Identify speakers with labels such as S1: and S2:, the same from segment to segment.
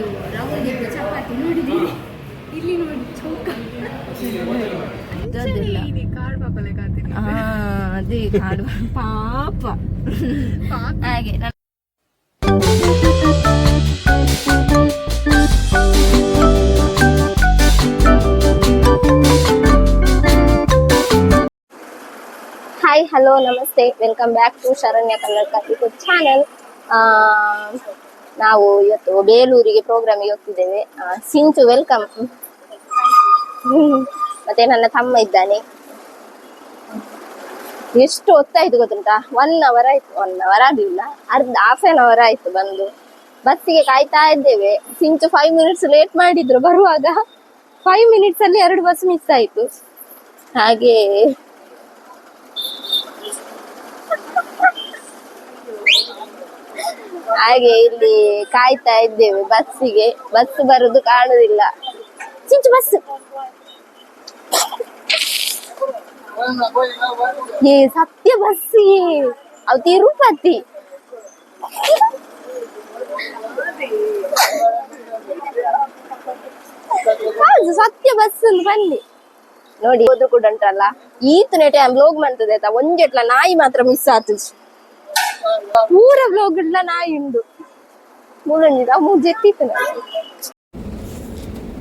S1: ಇದು ರವದಿದ್ದು ಚಪಾತಿ ನೋಡಿದ್ದೀರಿ ಇಲ್ಲಿ ನೋಡಿ ಚೌಕ. ಅದೆಲ್ಲ
S2: ಕಾಡು ಪಾಪಲೆ ಕಾತೀನಿ
S1: ಹಾ ಅದೇ ಕಾಡು ಪಾಪ. ಹಾಗೆ ನಾನು ಹಾಯ್ ಹಲೋ ನಮಸ್ತೆ. Welcome back to Sharanya Kannada YouTube channel ನಾವು ಇವತ್ತು ಬೇಲೂರಿಗೆ ಪ್ರೋಗ್ರಾಮಿಗೆ ಹೋಗ್ತಿದ್ದೇವೆ. ಸಿಂಚು ವೆಲ್ಕಮ್ ಮತ್ತೆ ನನ್ನ ತಮ್ಮ ಇದ್ದಾನೆ. ಎಷ್ಟು ಹೊತ್ತಾಯ್ತು ಗೊತ್ತುಂಟಾ? ಒನ್ ಅವರ್ ಆಯ್ತು. ಒನ್ ಅವರ್ ಆಗಲಿಲ್ಲ. ಅರ್ಧ ಹಾಫ್ ಆನ್ ಅವರ್ ಆಯ್ತು ಬಂದು. ಬಸ್ಸಿಗೆ ಕಾಯ್ತಾ ಇದ್ದೇವೆ. ಸಿಂಚು ಫೈವ್ ಮಿನಿಟ್ಸ್ ಲೇಟ್ ಮಾಡಿದ್ರು. ಬರುವಾಗ ಫೈವ್ ಮಿನಿಟ್ಸ್ ಅಲ್ಲಿ ಎರಡು ಬಸ್ ಮಿಸ್ ಆಯ್ತು. ಹಾಗೆ ಹಾಗೆ ಇಲ್ಲಿ ಕಾಯ್ತಾ ಇದ್ದೇವೆ ಬಸ್ಸಿಗೆ. ಬಸ್ ಬರುದು ಕಾಣುದಿಲ್ಲ. ಚಿಂಚು ಬಸ್ ಏ, ಸತ್ಯ ಬಸ್ಸಿಗೆ ಅವು ತಿರುಪತಿ. ಹೌದು, ಸತ್ಯ ಬಸ್ ಬನ್ನಿ. ನೋಡಿ, ಹೋದ್ರು ಕೂಡ ಉಂಟಲ್ಲ. ಈತನೇ ಟೈಮ್ ಲೋಗ್ ಮಾಡ್ತದೆ ಆಯ್ತಾ ಒಂಜೆಟ್ಲ ನಾಯಿ ಮಾತ್ರ ಮಿಸ್ ಆತು ಬ್ಲಾಗ್ ಇಲ್ಲ ನಾಯಿ ಉಂಡು ಮೂರು ಜೆತ್ತಿತ್ತು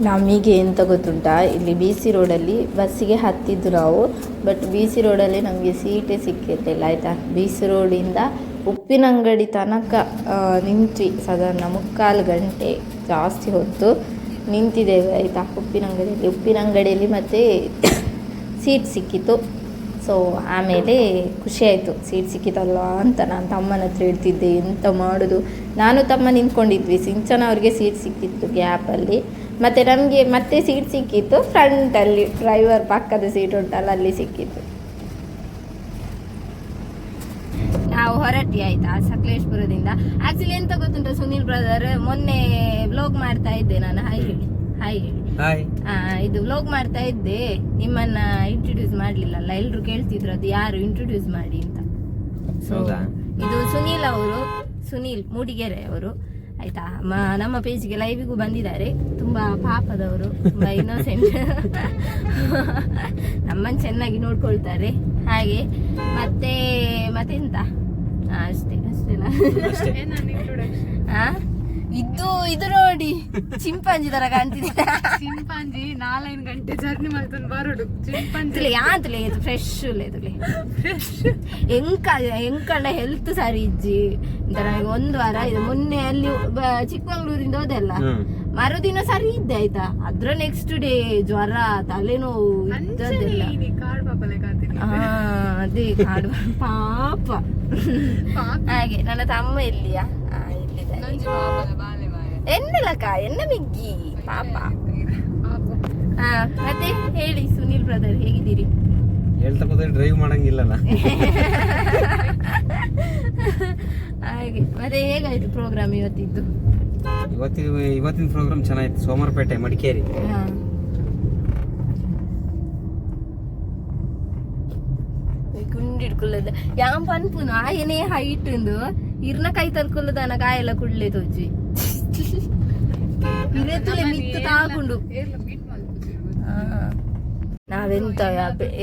S1: ನಮಗೆ ಎಂತ ಗೊತ್ತುಂಟಾ ಇಲ್ಲಿ ಬಿ ಸಿ ರೋಡಲ್ಲಿ ಬಸ್ಸಿಗೆ ಹತ್ತಿದ್ದು ನಾವು. ಬಟ್ ಬಿ ಸಿ ರೋಡಲ್ಲಿ ನಮಗೆ ಸೀಟೇ ಸಿಕ್ಕಿರಲಿಲ್ಲ, ಆಯಿತಾ? ಬಿ ಸಿ ರೋಡಿಂದ ಉಪ್ಪಿನಂಗಡಿ ತನಕ ನಿಂತ್ವಿ. ಸಾಧಾರಣ ಮುಕ್ಕಾಲು ಗಂಟೆ ಜಾಸ್ತಿ ಹೊತ್ತು ನಿಂತಿದ್ದೇವೆ, ಆಯಿತಾ? ಉಪ್ಪಿನಂಗಡಿಯಲ್ಲಿ. ಉಪ್ಪಿನಂಗಡಿಯಲ್ಲಿ ಮತ್ತೆ ಸೀಟ್ ಸಿಕ್ಕಿತು ಸೊ ಆಮೇಲೆ ಖುಷಿಯಾಯಿತು. ಸೀಟ್ ಸಿಕ್ಕಿತಲ್ಲ ಅಂತ ನಾನು ತಮ್ಮನ ಹತ್ರ ಹೇಳ್ತಿದ್ದೆ, ಎಂತ ಮಾಡೋದು? ನಾನು ತಮ್ಮ ನಿಂತ್ಕೊಂಡಿದ್ವಿ. ಸಿಂಚನ ಅವ್ರಿಗೆ ಸೀಟ್ ಸಿಕ್ಕಿತ್ತು ಗ್ಯಾಪಲ್ಲಿ. ಮತ್ತು ನಮಗೆ ಮತ್ತೆ ಸೀಟ್ ಸಿಕ್ಕಿತ್ತು. ಫ್ರಂಟಲ್ಲಿ ಡ್ರೈವರ್ ಪಕ್ಕದ ಸೀಟ್ ಉಂಟಲ್ಲ, ಅಲ್ಲಿ ಸಿಕ್ಕಿತ್ತು. ನಾವು ಹೊರಟಿ ಆಯ್ತಾ, ಸಕಲೇಶ್ಪುರದಿಂದ. ಆಕ್ಚುಲಿ ಎಂತ ಗೊತ್ತುಂಟು ಸುನೀಲ್ ಬ್ರದರ್ ಮೊನ್ನೆ ಬ್ಲಾಗ್ ಮಾಡ್ತಾ ಇದ್ದೆ ನಾನು. ಹಾಯ್ ಹೇಳಿ. ಹಾಯ್ ಹೇಳಿ. ಇದು ವ್ಲಾಗ್ ಮಾಡ್ತಾ ಇದ್ದೆ. ನಿಮ್ಮನ್ನ ಇಂಟ್ರೊಡ್ಯೂಸ್ ಮಾಡ್ಲಿಲ್ಲಲ್ಲ ಎಲ್ರು ಕೇಳ್ತಿದ್ರು ಅದು ಯಾರು ಇಂಟ್ರೊಡ್ಯೂಸ್ ಮಾಡಿ ಅಂತ. ಸೊ ಇದು ಸುನೀಲ್ ಅವರು ಸುನೀಲ್ ಮೂಡಿಗೆರೆ ಅವರು. ಆಯ್ತಾ? ಮ- ನಮ್ಮ ಪೇಜ್ಗೆ ಲೈವಿಗೂ ಬಂದಿದ್ದಾರೆ. ತುಂಬಾ ಪಾಪದವರು ತುಂಬಾ ಇನ್ನೋಸೆಂಟ್ ನಮ್ಮನ್ನ ಚೆನ್ನಾಗಿ ನೋಡ್ಕೊಳ್ತಾರೆ. ಹಾಗೆ ಮತ್ತೆ ಮತ್ತೆಂತ? ಅಷ್ಟೇ ಅಷ್ಟೇನಾ? ಆ? ಇದು ಇದು ನೋಡಿ. ಚಿಂಪಾಂಜಿ ತರ ಕಾಣ್ತಿದೆ.
S2: ಚಿಂಪಾಂಜಿ ನಾಲ್ಕೈದು ಗಂಟೆ ಜರ್ನಿ ಮಾಡ್ತಾನೆ ಬರೋಡು ಚಿಂಪಾಂಜಿ.
S1: ಯಾಂತಲೆ ಇದು ಫ್ರೆಶ್ ಇದ್ಲೆ ಎಂಕ ಎಂಕಂಡ ಹೆಲ್ತ್ ಸರಿ ಇಜ್ಜಿ. ಒಂದು ವಾರ ಇದು ಮೊನ್ನೆ ಅಲ್ಲಿ ಬ- ಚಿಕ್ಕಮಂಗ್ಳೂರಿಂದ ಹೋದೆಲ್ಲ. ಮರುದಿನ ಸರಿ ಇದ್ದೆ ಆಯ್ತಾ? ಅದ್ರ ನೆಕ್ಸ್ಟ್ ಡೇ ಜ್ವರ ತಲೆನೋವು ಹಾ ಅದೇ ಕಾಡು ಪಾಪ. ಹಾಗೆ ನನ್ನ ತಮ್ಮ ಎಲ್ಲಿಯಾ? ಆ, ಎಣ್ಣೆ ಮಿಗ್ಗಿ ಪಾಪ ಮತ್ತೆ ಹೇಳಿ ಸುನಿಲ್ ಬ್ರದರ್ ಹೇಗಿದ್ದೀರಿ
S3: ಹೇಳ್ತಾ ಕೂತ್ರೆ ಡ್ರೈವ್ ಮಾಡಂಗಿಲ್ಲಲ್ಲ
S1: ಹಾಗೆ ಮತ್ತೆ ಹೇಗಾಯ್ತು ಪ್ರೋಗ್ರಾಮ್ ಇವತ್ತಿದ್ದು
S3: ಇವತ್ತಿನ ಇವತ್ತಿನ ಪ್ರೋಗ್ರಾಮ್ ಚೆನ್ನಾಗಿತ್ತು ಸೋಮವಾರಪೇಟೆ ಮಡಿಕೇರಿ
S1: ಗುಂಡಿಡ್ಕೊಳ್ಳದ ಯಾಂ ಪನ್ಪುನು ಆಯನೇ ಹೈಟ್ ಉಂದು ಇರ್ನ ಕೈ ತರ್ಕೊಳ್ಳದ ಕಾಯೆಲ್ಲ ಕುಡ್ಲೆ ತೋಜಿ ಇರೆತ್ತುಲೆ ಮಿತ್ತು. ನಾವೆಂತ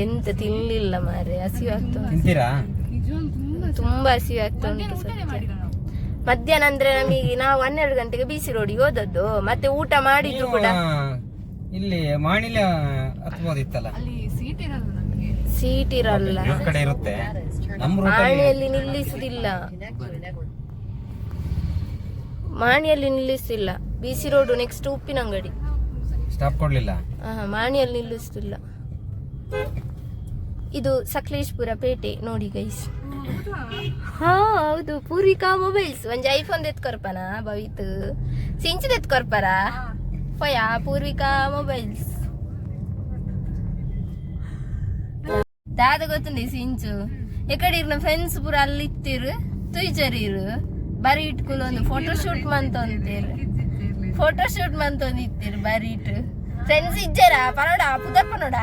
S1: ಎಂತ ತಿನ್ಲಿಲ್ಲ ಮಾರೆ ಹಸಿವು ಆಗ್ತಾ
S3: ತಿಂತೀರಾ?
S1: ತುಂಬಾ ಹಸಿವು. ಆಗ್ತಾ ಉಂಟು. ಮಧ್ಯಾಹ್ನ ಅಂದ್ರೆ ನಮಗೆ ನಾವು ಹನ್ನೆರಡು ಗಂಟೆಗೆ ಬಿಸಿ ರೋಡಿಗೆ ಹೋದದ್ದು. ಮತ್ತೆ ಊಟ ಮಾಡಿದ್ರು ಕೂಡ.
S3: ಇಲ್ಲಿ ಮಾಣಿಲ ಹತ್ಬೋದಿತ್ತಲ್ಲ?
S2: ಅಲ್ಲಿ ಸೀಟ್ ಇರಲ್ಲ
S1: ಸೀಟ್ ಇರಲ್ಲ.
S3: ಇವ್ರ ಕಡೆ ಇರುತ್ತೆ. ನಮ್ಮ ರೂಟಲ್ಲಿ
S1: ಮಾಣಿಯಲ್ಲಿ ನಿಲ್ಲಿಸುದಿಲ್ಲ. ಮಾಣಿಯಲ್ಲಿ ನಿಲ್ಲಿಸಿಲ್ಲ B C road next
S3: Uppinangadi. Stop ಕೊಡ್ಲಿಲ್ಲ.
S1: ಆ, ಮಾಣಿಯಲ್ಲಿ ನಿಲ್ಲಿಸುದಿಲ್ಲ. ಇದು ಸಕಲೇಶ್ಪುರ ಪೇಟೆ. ನೋಡಿ ಗೈಸ್ ಹಾ ಹೌದು. ಪೂರ್ವಿಕಾ ಮೊಬೈಲ್ಸ್ ಒಂಜಿ ಐಫೋನ್ ಎತ್ಕೊರ್ಪನ ಭವಿತ್? ಸಿಂಚದ ಎತ್ಕೊರ್ಪರ ಪಯ ಪೂರ್ವಿಕಾ ಮೊಬೈಲ್ಸ್ ದಾದ ಗೊತ್ತುಂಡಿ ಸಿಂಚು ಎಕಡೆ ಇರ್ನ ಫ್ರೆಂಡ್ಸ್ ಪೂರ ಅಲ್ಲಿ ಇತ್ತಿರು ತುಯ್ಚರ್ ಇರು ಬರಿ ಇಟ್ಕುಲು ಒಂದು ಫೋಟೋ ಶೂಟ್ ಮಂತೊಂದಿರು ಫೋಟೋ ಶೂಟ್ ಮಂತೊಂದಿತ್ತಿರು ಬರಿ ಇಟ್ಟು ಫ್ರೆಂಡ್ಸ್ ಇಜ್ಜರ ಪರೋಡ ಪುದಪ್ಪ ನೋಡ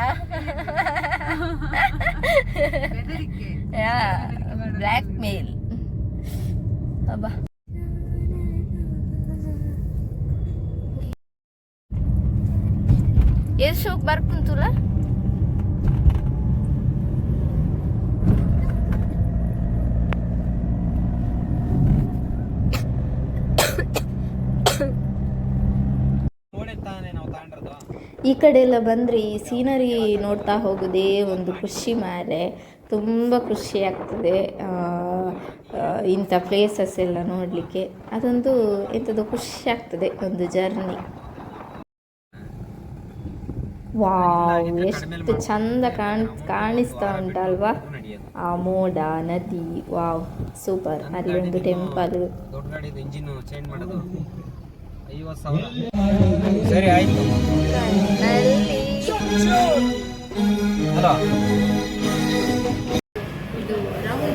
S1: ಬ್ಲ್ಯಾಕ್ ಮೇಲ್ ಅಬ್ಬಾ ಎಷ್ಟು ಶೋಕ್
S3: ಬರ್ಪುನ್
S1: ಈ ಕಡೆ ಎಲ್ಲ ಬಂದರೆ, ಈ ಸೀನರಿ ನೋಡ್ತಾ ಹೋಗೋದೇ ಒಂದು ಖುಷಿ ಮಾರೆ. ತುಂಬ ಖುಷಿ ಆಗ್ತದೆ. ಇಂಥ ಪ್ಲೇಸಸ್ ಎಲ್ಲ ನೋಡಲಿಕ್ಕೆ. ಅದೊಂದು ಎಂಥದ್ದು ಖುಷಿ ಆಗ್ತದೆ, ಒಂದು ಜರ್ನಿ ವಾವ್ ಎಷ್ಟು ಚಂದ ಕಾಣ್, ಕಾಣಿಸ್ತಾ ಉಂಟಲ್ವಾ? ಆ ಮೋಡ, ನದಿ ವಾವ್ ಸೂಪರ್ ಅಲ್ಲಿ ಒಂದು ಟೆಂಪಲ್
S3: ಐವತ್ತು ಸಾವಿರ. ಸರಿ ಆಯ್ತು. ಹಲೋ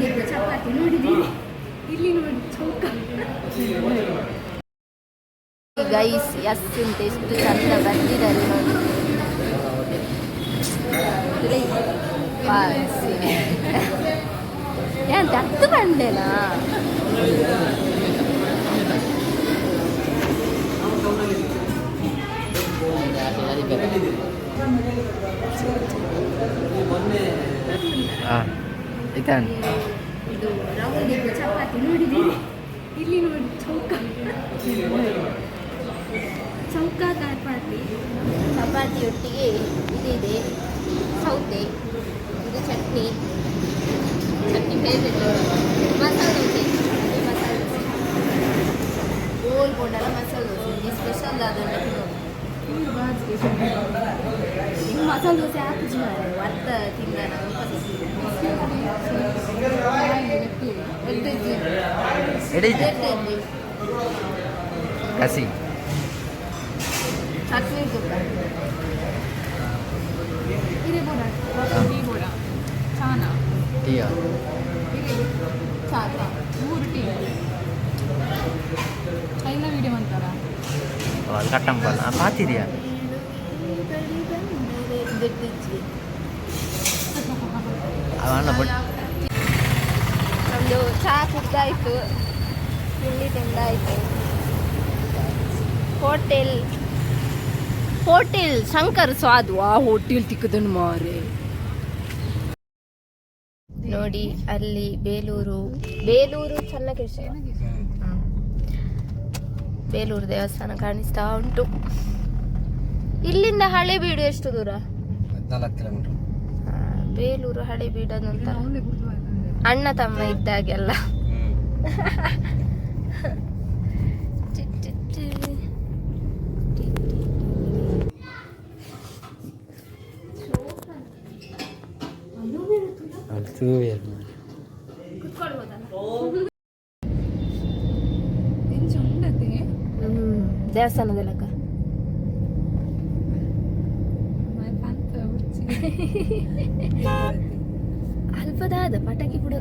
S1: ಇದು ಚಪಾತಿ
S2: ಇಲ್ಲಿ ನೋಡಿ ಚೌಕ.
S1: ಗೈಸ್ ಎಸ್ ಉಂಟು ಎಷ್ಟು ಚಂದ ಬಂದಿದ್ದಾರೆ ನೋಡಿ. ಪಾಸಿ. ಎಂತ ಹತ್ತು
S4: ಹಾಂ
S1: ಇದು ಚಪಾತಿ ನೋಡಿದ್ದೀರಿ?
S2: ಇಲ್ಲಿ ನೋಡಿ ಚೌಕ. ಚೌಕ ಚಪಾತಿ.
S1: ಚಪಾತಿಯೊಟ್ಟಿಗೆ ಇದಿದೆ. ಸೌತೆ ಇದು ಚಟ್ನಿ. ಚಟ್ನಿ ಬೇರೆ ಮಸಾಲೆ ದೋಸೆ. ಇದು ಮಸಾಲೆ ದೋಸೆ. ಗೋಲ್ ಬೋಂಡಲ್ಲ ಮಸಾಲೆ ದೋಸೆ. ಸ್ಪೆಷಲ್ ಅದನ್ನು ತಿನ್ನೋದು
S2: ಇವ್ರು ಬಾಜಿಗೆ
S1: ಇನ್ನು ಮಸಾಲೆ ದೋಸೆ ಹಾಕಿಸಿ ಮಾರೆ ವರ್ತ ತಿಂದ ನಾವು
S4: ಎಡೀತಿ ಕಸಿ
S1: ಚಟ್ನಿ ತುಪ್ಪ
S2: ಹಿರೇ ಬೋಡ ಟೀ ಬೋಡ ಚಾನ
S4: ಟೀಯ
S2: ಹಿರೇ
S1: ಸಾಕ
S2: ಮೂರು ಟೀ ಎಲ್ಲ ವಿಡಿಯೋ ಅಂತಾರ
S4: ಕಟ್ಟಂಪಲ್ಲ ಪಾತಿರಿಯಾ
S1: ಗಟ್ಟಿಚ್ಚಿ
S4: ಅವಣ್ಣ ಬಟ್
S1: ನಮ್ಮದು ಚಹಾ ಕುಡ್ದಾಯ್ತು, ತಿಂಡಿ ತಿಂದಾಯ್ತು. ಹೋಟೆಲ್. ಹೋಟೆಲ್ ಶಂಕರ್ ಸ್ವಾದು ಆ ಹೋಟೆಲ್ ತಿಕ್ಕದನ್ನು ಮಾರೆ. ನೋಡಿ, ಅಲ್ಲಿ ಬೇಲೂರು ಬೇಲೂರು ಚನ್ನಕೇಶವ. ಬೇಲೂರು ದೇವಸ್ಥಾನ ಕಾಣಿಸ್ತಾ ಉಂಟು ಇಲ್ಲಿಂದ ಹಳೆಬೀಡು ಎಷ್ಟು ದೂರ
S3: ಹದಿನಾಲ್ಕು ಕಿಲೋಮೀಟರ್
S1: ಬೇಲೂರು ಹಳೆಬೀಡು ಅಂತ ಅಣ್ಣ ತಮ್ಮ ಇದ್ದಾಗೆಲ್ಲ
S2: ಎಂಚ
S1: ದೇವಸ್ಥಾನದಲ್ಲಕ್ಕ? ಅಲ್ಪದಾದ ಪಟಾಕಿ ಕೂಡ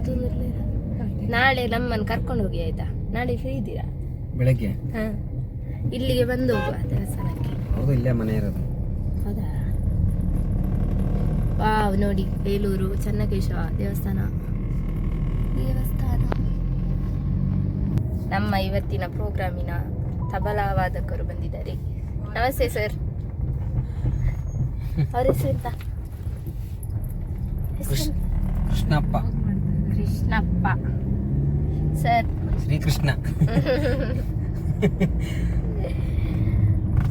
S1: ನಾಳೆ ನಮ್ಮನ್ನು ಕರ್ಕೊಂಡು ಹೋಗಿ ಆಯ್ತಾ? ನಾಳೆ ಫ್ರೀ ಇದ್ದೀರಾ?
S3: ಬೆಳಗ್ಗೆ?
S1: ಹಾ. ಇಲ್ಲಿಗೆ ಬಂದು ಹೋಗುವ ದೇವಸ್ಥಾನಕ್ಕೆ.
S3: ಹೌದು ಇಲ್ಲೇ ಮನೆ ಇರೋದು.
S1: ಹೌದಾ? ವಾವ್ ನೋಡಿ ಬೇಲೂರು ಚನ್ನಕೇಶವ ದೇವಸ್ಥಾನ. ದೇವಸ್ಥಾನ. ನಮ್ಮ ಇವತ್ತಿನ ಪ್ರೋಗ್ರಾಮಿನ ತಬಲಾ ವಾದಕರು ಬಂದಿದ್ದಾರೆ. ನಮಸ್ತೆ ಸರ್. ಅವ್ರ ಹೆಸರು
S3: ಕೃಷ್ಣಪ್ಪ.
S1: ಕೃಷ್ಣಪ್ಪ. ಸರ್.
S3: ಶ್ರೀಕೃಷ್ಣ.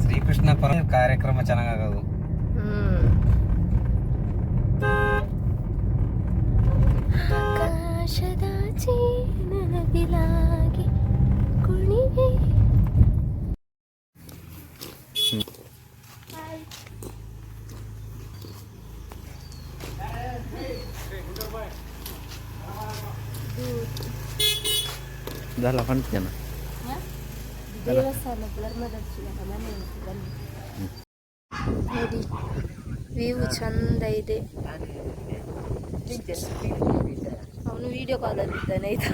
S3: ಶ್ರೀಕೃಷ್ಣ ಪರ ಕಾರ್ಯಕ್ರಮ ಚೆನ್ನಾಗಾಗೋದು.
S4: ಫಂಕ್ಷನ್
S1: ದೇವಸ್ಥಾನ ಧರ್ಮದರ್ಶಿಗಳ ಮನೆ ಬನ್ನಿ. ನೋಡಿ ವ್ಯೂ ಚಂದ ಇದೆ. ಅವನು ವಿಡಿಯೋ ಕಾಲಲ್ಲಿ ಇದ್ದಾನೆ ಆಯ್ತಾ?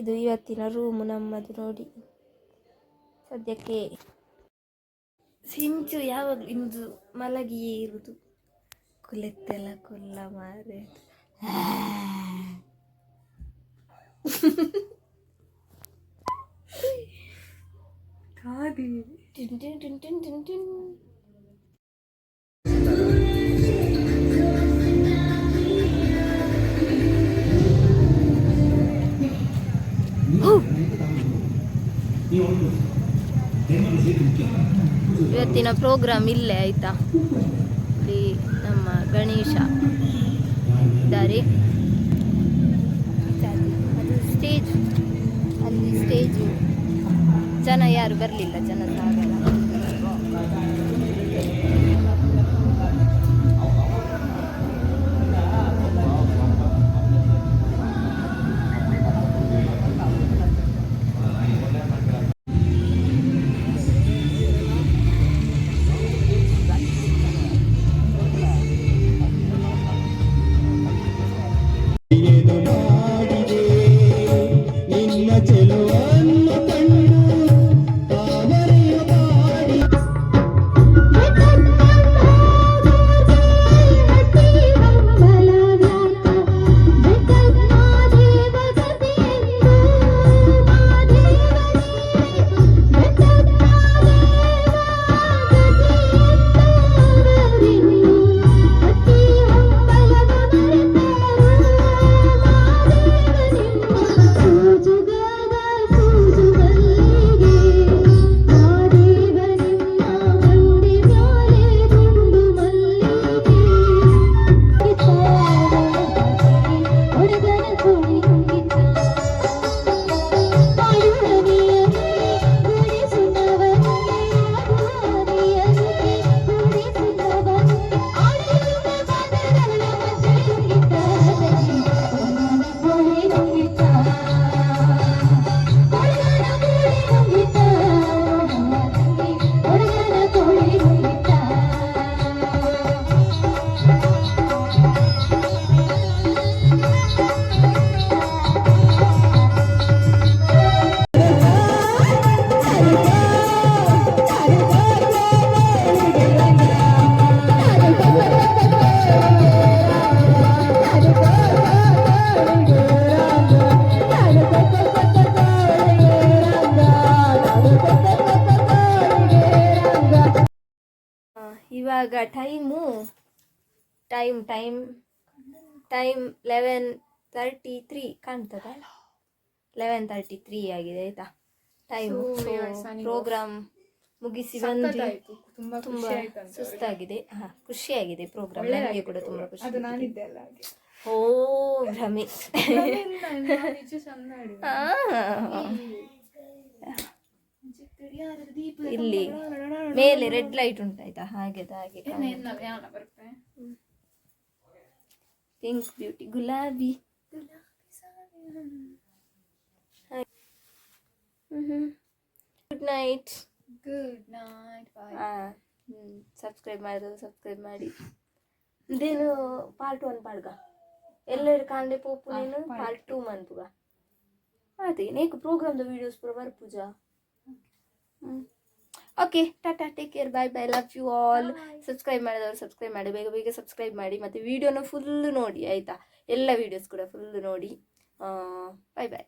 S1: ಇದು ಇವತ್ತಿನ ರೂಮ್ ನಮ್ಮದು ನೋಡಿ. ಸದ್ಯಕ್ಕೆ. ಸಿಂಚು ಯಾವಾಗ ಇಂದು ಮಲಗಿಯೇ ಇರುವುದು ಕುಲೆತ್ತೆಲ್ಲ ಕೊಲ್ಲ ಮಾರೆ
S2: ಕಾದಿ
S1: ಟಿನ್ ಟಿನ್ ಟಿನ್ ಟಿನ್ ಟಿನ್ ಟಿನ್. ಹೂ. ಇವತ್ತಿನ ಪ್ರೋಗ್ರಾಮ್ ಇಲ್ಲೇ ಆಯ್ತಾ ಇಲ್ಲಿ ನಮ್ಮ ಗಣೇಶ ಇದ್ದಾರೆ. ಅದು ಸ್ಟೇಜ್ ಅಲ್ಲಿ ಸ್ಟೇಜು ಜನ ಯಾರು ಬರಲಿಲ್ಲ ಜನ ಸಾಗಲ್ಲ time time time time eleven thirty three ಕಾಣ್ತದ? ಲೆವೆನ್ ತರ್ಟಿ ತ್ರೀ ಆಗಿದೆ ಆಯ್ತಾ? ಟೈಮ್ ಪ್ರೋಗ್ರಾಮ್ ಮುಗಿಸಿ ಬಂದು
S2: ತುಂಬ
S1: ಸುಸ್ತಾಗಿದೆ. ಹಾ ಖುಷಿಯಾಗಿದೆ ಪ್ರೋಗ್ರಾಮ್ ನನಗೆ ಕೂಡ ತುಂಬಾ ಖುಷಿ ಓ ಭ್ರಮೆ. ಇಲ್ಲಿ ಮೇಲೆ ರೆಡ್ ಲೈಟ್ ಉಂಟಾಯ್ತಾ? ಹಾಗೆ ಹಾಗೆ ಪಿಂಕ್ ಬ್ಯೂಟಿ ಗುಲಾಬಿ. Good night
S2: good night bye
S1: subscribe ಮಾಡಿದ್ರು ಸಬ್ಸ್ಕ್ರೈಬ್ ಮಾಡಿ. ಇದೇನು ಪಾರ್ಟ್ ಒನ್ ಪಾಡ್ಗ ಎಲ್ಲರೂ ಕಾಂಡೆ ಪೋಪು ನೀನು? ಪಾರ್ಟ್ ಟೂ ಮನ್ಪುಗ? ಅದೇ ನೇಕು ಪ್ರೋಗ್ರಾಮ್ದ ವೀಡಿಯೋಸ್ ಪೂರ ಬರ್ಪುಜಾ okay tata take care bye bye love you all subscribe ಮಾಡಿದವರು ಸಬ್ಸ್ಕ್ರೈಬ್ ಮಾಡಿ ಬೇಗ ಬೇಗ ಸಬ್ಸ್ಕ್ರೈಬ್ ಮಾಡಿ ಮತ್ತು ವೀಡಿಯೋನ ಫುಲ್ ನೋಡಿ ಆಯಿತಾ? ಎಲ್ಲ ವೀಡಿಯೋಸ್ ಕೂಡ ಫುಲ್ ನೋಡಿ. ಬಾಯ್ ಬಾಯ್